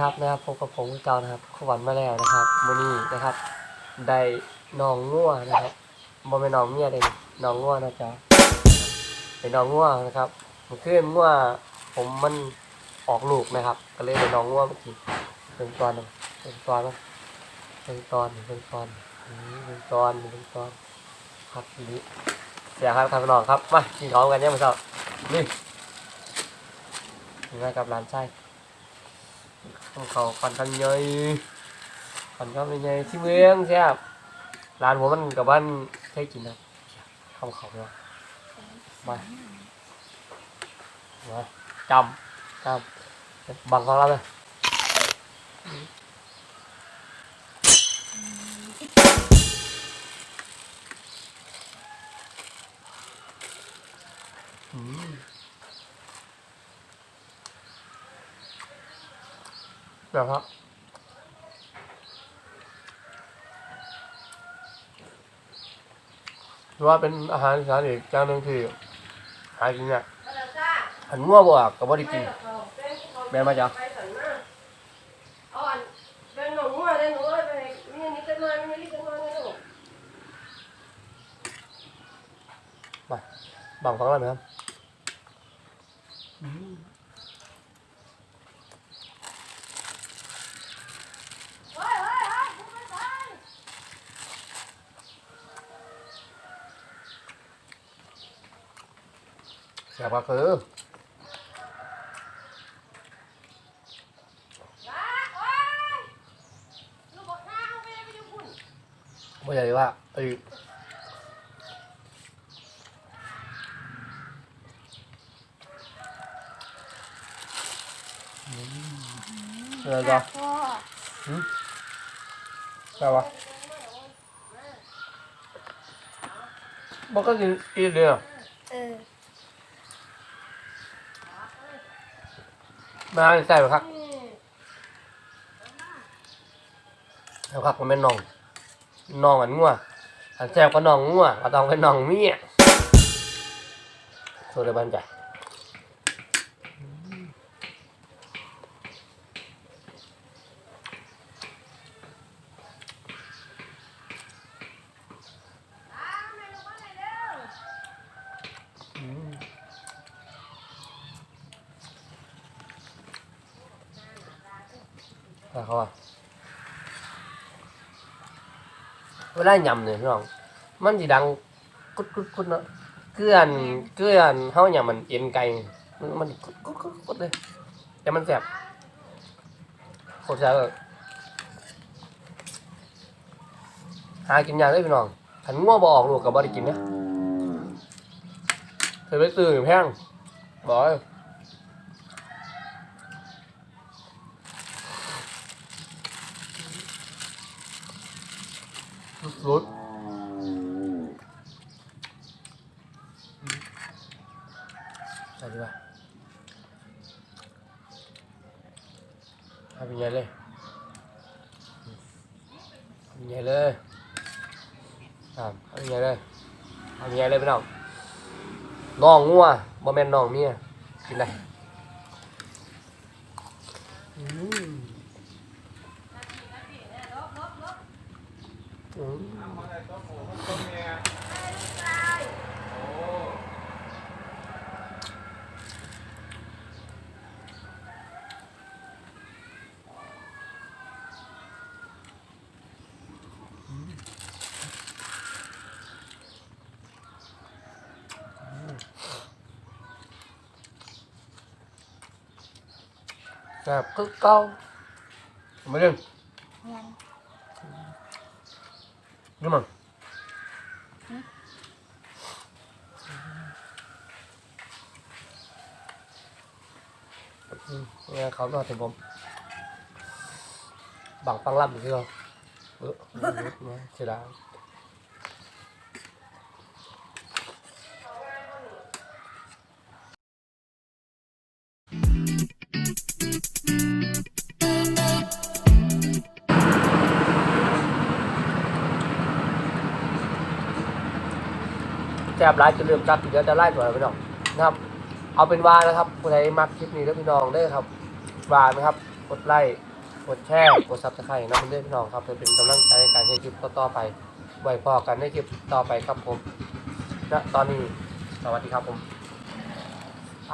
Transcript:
ครับนะครับพบกับผมเก่านะครับขวันมาแล้วนะครับมือนี้นะครับ ได้น้องงัวนะครับบ่แม่นน้องเมียเด้นี่น้องงัวนะจ๊ะเป็นน้องงัวนะครับมื่อคืนงัวผมมันออกลูกนะครับ ก็เลยได้น้องงัวเมื่อกี้เป็นตอนนะเป็นตอนนะเป็นตอนเป็นตอนเป็นตอนเป็นตอนครับนี้เสียครับครับน้องครับมากินข้าวกันยังมื้อเช้านี่นี่นะครับร้านไส้ เขาปันกันใหญ่ปันกันใหญ่ที่เมืองใช่ครับร้านผมมันกับบ้านเคยกินนะทำเขาเนาะมามาจำจำบังของเราเลยอืม เดี๋ยวครับถือว่าเป็นอาหารอีสานอีกอย่างหนึ่งที่หากินเนี่ยากหันมั่วบ่อะกับบ่ได้กินแม่นมาจ้ะไปสันมาอ่อนเป็นหนูมั่วเลยหนูเลยไปมีอันนี้กันมามีอันนี้กันมาเลยลูก มาบังฟังอะไรไหมครับ แซ่บก็คือบ่ใหญ่ว่าไอ้อะไรจ๊ะพ่อแซ่บวะบ่ก็กินอีกเลยอะเออ มาใส่ไปครับแล้วครับผมเป็นน่องน่องอันงัวอันแซ่บก็น่องงัวก็ต้องเป็นน่องเมียโซดาบันจ้ะ แต่เขาอะเวลายำเนี่ยพี่น้อง มันสิดังกุดกุดกุดเนาะเกลือนเกลือนเฮาหยำมันเอ็นไก่มันมันกุดกุดกุดกุดเลย แต่มันแซ่บโคตรแซ่บเลยหากินยากเลยพี่น้องขันง้อบ่ออกลูกกับบ่ได้กินนะเคยไปซื้ออยู่แพงบอก เลยสุดๆใส่ดีกว่าทำยังไงเลยทำยังไงเลยทำทำยังไงเลยทำยังไงเลยพี่น้องน้องงัวบ่แม่นน้องเมียกินได้อืมอืม แบบคือเก่าไม่เรื่องยังนี่มันอืมเนี่ยเขานอนถึงผมบังฟังรับอยู่ที่เราเออเออเออเสียดาย แซ่บร้ายจะเริ่มจัดเดี๋ยวจะไล่ตัวไปน้องนะครับ เอาเป็นว่านะครับผู้ใดมักคลิปนี้แล้วพี่น้องได้ครับว่านะครับกดไลค์กดแชร์กดซับสไครต์นะเพื่อนพี่น้องครับเพื่อเป็นกำลังใจในการใช้คลิปต่อๆไปไว้พอกันในคลิปต่อไปครับผมณตอนนี้สวัสดีครับผมไป